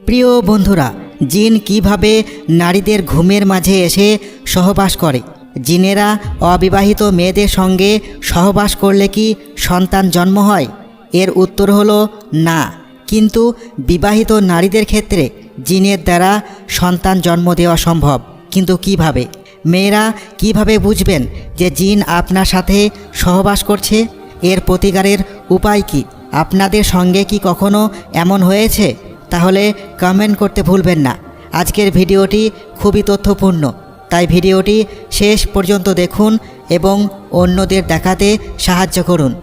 প্রিয় বন্ধুরা, জিন কীভাবে নারীদের ঘুমের মাঝে এসে সহবাস করে? জিনেরা অবিবাহিত মেয়েদের সঙ্গে সহবাস করলে কি সন্তান জন্ম হয়? এর উত্তর হলো না। কিন্তু বিবাহিত নারীদের ক্ষেত্রে জিনের দ্বারা সন্তান জন্ম দেওয়া সম্ভব। কিন্তু কীভাবে? মেয়েরা কীভাবে বুঝবেন যে জিন আপনার সাথে সহবাস করছে? এর প্রতিকারের উপায় কি? আপনাদের সঙ্গে কি কখনো এমন হয়েছে? তাহলে কমেন্ট করতে ভুলবেন না। আজকের ভিডিওটি খুবই তথ্যপূর্ণ। তাই ভিডিওটি শেষ পর্যন্ত দেখুন এবং অন্যদের দেখাতে সাহায্য করুন।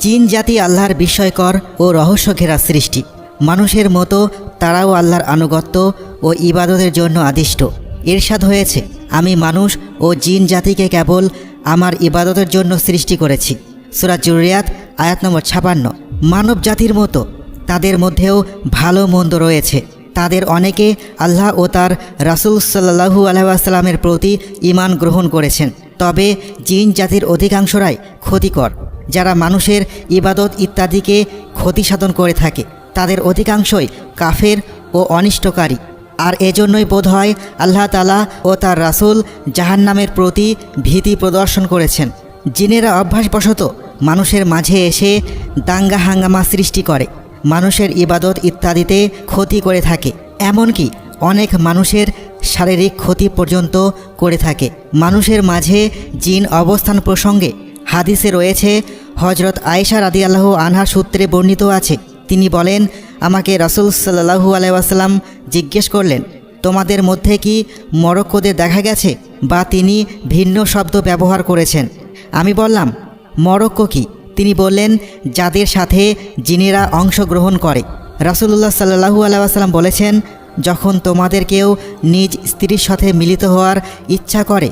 জিন জাতি আল্লাহর বিস্ময়কর ও রহস্য ঘেরা সৃষ্টি। মানুষের মতো তারাও আল্লাহর আনুগত্য ও ইবাদতের জন্য আদিষ্ট। এরশাদ হয়েছে, আমি মানুষ ও জিন জাতিকে কেবল আমার ইবাদতের জন্য সৃষ্টি করেছি। সুরাজ জুরিয়াত আয়াত নম্বর ছাপান্ন। মানব জাতির মতো তাদের মধ্যেও ভালো মন্দ রয়েছে। তাদের অনেকে আল্লাহ ও তার রাসুল সাল্লাহু আলহামের প্রতি ইমান গ্রহণ করেছেন। তবে জিন জাতির অধিকাংশরাই ক্ষতিকর। যারা মানুষের ইবাদত ইত্যাদিকে ক্ষতি সাধন করে থাকে, তাদের অধিকাংশই কাফের ও অনিষ্টকারী। আর এজন্যই বোধ হয় আল্লাহ তালা ও তার রাসুল জাহান্নামের প্রতি ভীতি প্রদর্শন করেছেন। জিনেরা অভ্যাসবশত মানুষের মাঝে এসে দাঙ্গা হাঙ্গামা সৃষ্টি করে। মানুষের ইবাদত ইত্যাদিতে ক্ষতি করে থাকে, এমনকি অনেক মানুষের শারীরিক ক্ষতি পর্যন্ত করে থাকে। মানুষের মাঝে জিন অবস্থান প্রসঙ্গে হাদিসে রয়েছে হজরত আয়েশা রাদি আল্লাহ আনহা সূত্রে বর্ণিত আছে। তিনি বলেন, আমাকে রাসুল সাল্লাহু আলাইসাল্লাম জিজ্ঞেস করলেন, তোমাদের মধ্যে কি মরক্কোদের দেখা গেছে বা তিনি ভিন্ন শব্দ ব্যবহার করেছেন? আমি বললাম, মরক্কো কি? তিনি বললেন, যাদের সাথে জিনেরা অংশগ্রহণ করে। রাসুল্লাহ সাল্লাহু আলাইসাল্লাম বলেছেন, যখন তোমাদের কেউ নিজ স্ত্রীর সাথে মিলিত হওয়ার ইচ্ছা করে,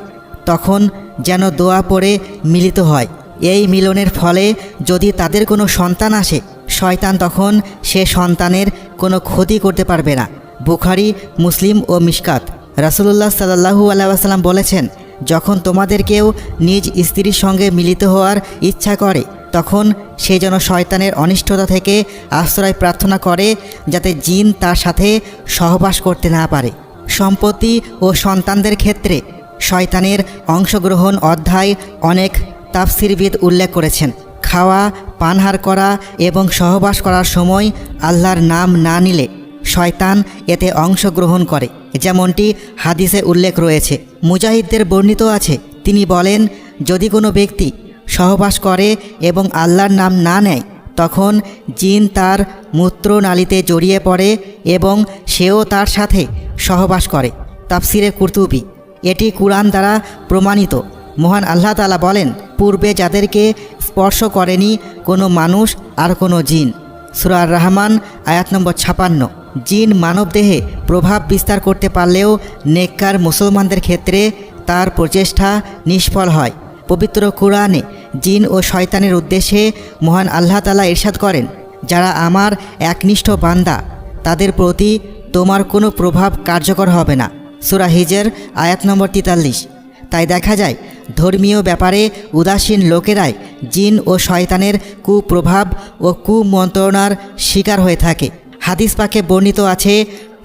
তখন যেন দোয়া পড়ে মিলিত হয়। এই মিলনের ফলে যদি তাদের কোনো সন্তান আসে, শয়তান তখন সে সন্তানের কোনো ক্ষতি করতে পারবে না। বুখারি, মুসলিম ও মিশকাত। রাসুলুল্লাহ সাল্লাহু আলাইসাল্লাম বলেছেন, যখন তোমাদের কেউ নিজ স্ত্রীর সঙ্গে মিলিত হওয়ার ইচ্ছা করে তখন সে যেন শয়তানের অনিষ্টতা থেকে আশ্রয় প্রার্থনা করে, যাতে জিন তার সাথে সহবাস করতে না পারে। সম্পত্তি ও সন্তানদের ক্ষেত্রে শয়তানের অংশগ্রহণ অধ্যায় অনেক তাফসিরবিদ উল্লেখ করেছেন। খাওয়া, পানহার করা এবং সহবাস করার সময় আল্লাহর নাম না নিলে শয়তান এতে অংশগ্রহণ করে, যেমনটি হাদিসে উল্লেখ রয়েছে। মুজাহিদদের বর্ণিত আছে, তিনি বলেন, যদি কোনো ব্যক্তি সহবাস করে এবং আল্লাহর নাম না নেয়, তখন জিন তার মূত্রনালীতে জড়িয়ে পড়ে এবং সেও তার সাথে সহবাস করে। তাফসিরে কুর্তুবি, এটি কুরআন দ্বারা প্রমাণিত। মহান আল্লাহ তালা বলেন, পূর্বে যাদেরকে স্পর্শ করেনি কোনো মানুষ আর কোনো জিন। সুরার রহমান আয়াত নম্বর ছাপান্ন। জিন মানবদেহে প্রভাব বিস্তার করতে পারলেও নেককার মুসলমানদের ক্ষেত্রে তার প্রচেষ্টা নিষ্ফল হয়। পবিত্র কোরআনে জিন ও শয়তানের উদ্দেশ্যে মহান আল্লাহ তালা ইরশাদ করেন, যারা আমার একনিষ্ঠ বান্দা, তাদের প্রতি তোমার কোনো প্রভাব কার্যকর হবে না। সুরা হিজের, আয়াত নম্বর তেতাল্লিশ। তাই দেখা যায়, ধর্মীয় ব্যাপারে উদাসীন লোকেরাই জিন ও শয়তানের কুপ্রভাব ও কুমন্ত্রণার শিকার হয়ে থাকে। হাদিস পাকে বর্ণিত আছে,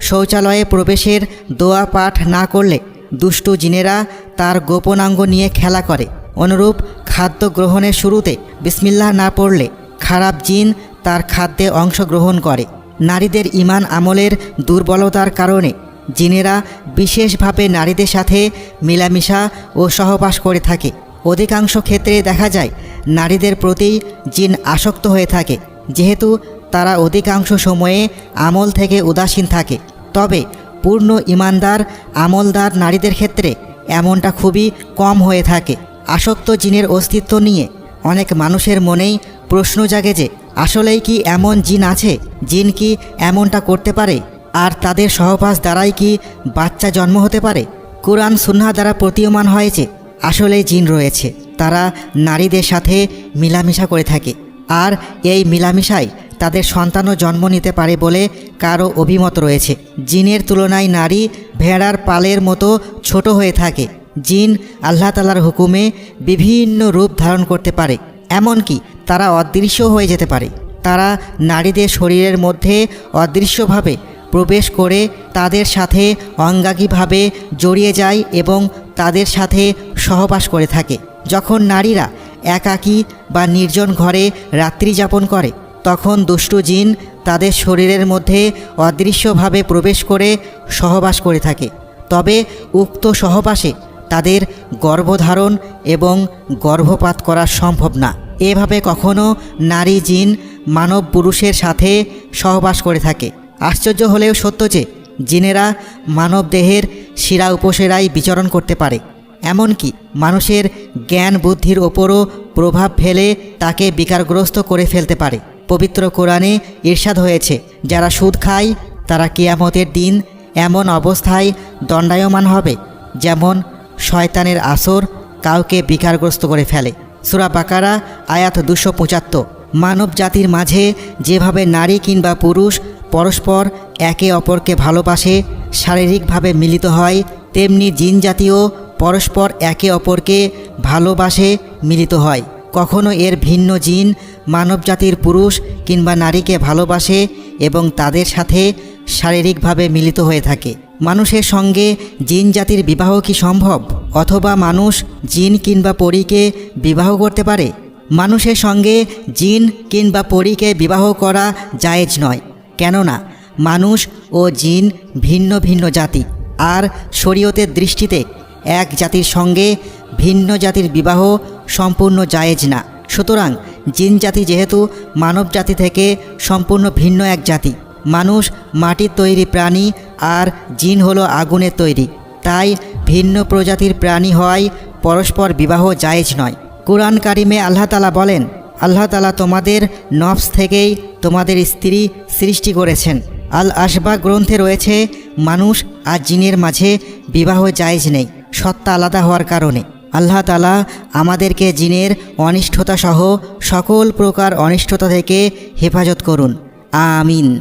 শৌচালয়ে প্রবেশের দোয়া পাঠ না করলে দুষ্টু জিনেরা তার গোপনাঙ্গ নিয়ে খেলা করে। অনুরূপ খাদ্য গ্রহণের শুরুতে বিসমিল্লাহ না পড়লে খারাপ জিন তার খাদ্যে অংশগ্রহণ করে। নারীদের ইমান আমলের দুর্বলতার কারণে জিনেরা বিশেষভাবে নারীদের সাথে মিলামিশা ও সহবাস করে থাকে। অধিকাংশ ক্ষেত্রে দেখা যায়, নারীদের প্রতি জিন আসক্ত হয়ে থাকে, যেহেতু তারা অধিকাংশ সময়ে আমল থেকে উদাসীন থাকে। তবে পূর্ণ ইমানদার আমলদার নারীদের ক্ষেত্রে এমনটা খুবই কম হয়ে থাকে। আসক্ত জিনের অস্তিত্ব নিয়ে অনেক মানুষের মনেই প্রশ্ন জাগে যে, আসলেই কি এমন জিন আছে, জিন কি এমনটা করতে পারে? আর তাদের সহবাস দ্বারাই কি বাচ্চা জন্ম হতে পারে? কোরআন সুন্না দ্বারা প্রতীয়মান হয়েছে আসলে জিন রয়েছে। তারা নারীদের সাথে মিলামিশা করে থাকে। আর এই মিলামিশাই তাদের সন্তানও জন্ম নিতে পারে বলে কারও অভিমত রয়েছে। জিনের তুলনায় নারী ভেড়ার পালের মতো ছোট হয়ে থাকে। জিন আল্লাহ তালার হুকুমে বিভিন্ন রূপ ধারণ করতে পারে, এমনকি তারা অদৃশ্য হয়ে যেতে পারে। তারা নারীদের শরীরের মধ্যে অদৃশ্যভাবে প্রবেশ করে তাদের সাথে অঙ্গাঙ্গিভাবে জড়িয়ে যায় এবং তাদের সাথে সহবাস করে থাকে। যখন নারীরা একাকী বা নির্জন ঘরে রাত্রি যাপন করে, তখন দুষ্টু জিন তাদের শরীরের মধ্যে অদৃশ্যভাবে প্রবেশ করে সহবাস করে থাকে। তবে উক্ত সহবাসে তাদের গর্ভধারণ এবং গর্ভপাত করা সম্ভব না। এভাবে কখনো নারী জিন মানব পুরুষের সাথে সহবাস করে থাকে। আশ্চর্য হলেও সত্য যে, জিনেরা মানব দেহের শিরা উপসেরাই বিচরণ করতে পারে। এমনকি মানুষের জ্ঞান বুদ্ধির ওপরও প্রভাব ফেলে তাকে বিকারগ্রস্ত করে ফেলতে পারে। পবিত্র কোরআনে ঈর্ষাদ হয়েছে, যারা সুদ খায়, তারা কিয়ামতের দিন এমন অবস্থায় দণ্ডায়মান হবে, যেমন শয়তানের আসর কাউকে বিকারগ্রস্ত করে ফেলে। সুরা বাকারা, আয়াত দুশো পঁচাত্তর। মানব জাতির মাঝে যেভাবে নারী কিংবা পুরুষ পরস্পর একে অপরকে ভালোবাসে, শারীরিকভাবে মিলিত হয়, তেমনি জিন জাতীয় পরস্পর একে অপরকে ভালোবাসে, মিলিত হয়। কখনো এর ভিন্ন জিন মানবজাতির পুরুষ কিংবা নারীকে ভালোবাসে এবং তাদের সাথে শারীরিকভাবে মিলিত হয়ে থাকে। মানুষের সঙ্গে জিন জাতির বিবাহ কি সম্ভব? অথবা মানুষ জিন কিংবা পরীকে বিবাহ করতে পারে? মানুষের সঙ্গে জিন কিংবা পরীকে বিবাহ করা জায়েজ নয়। কেননা, মানুষ ও জিন ভিন্ন ভিন্ন জাতি। আর শরীয়তের দৃষ্টিতে এক জাতির সঙ্গে ভিন্ন জাতির বিবাহ সম্পূর্ণ জায়েজ না। সুতরাং জিন জাতি যেহেতু মানব জাতি থেকে সম্পূর্ণ ভিন্ন এক জাতি, মানুষ মাটির তৈরি প্রাণী আর জিন হলো আগুনের তৈরি। তাই ভিন্ন প্রজাতির প্রাণী হওয়ায় পরস্পর বিবাহ জায়েজ নয়। কোরআন কারিমে আল্লাহ তালা বলেন, আল্লাহ তালা তোমাদের নফস থেকেই তোমাদের স্ত্রী সৃষ্টি করেছেন। আল আশবা গ্রন্থে রয়েছে, মানুষ আর জিনের মাঝে বিবাহ জায়েজ নেই, সত্তা আলাদা হওয়ার কারণে। আল্লাহ তালা আমাদেরকে জিনের অনিষ্ঠতা সহ সকল প্রকার অনিষ্ঠতা থেকে হেফাজত করুন। আমিন।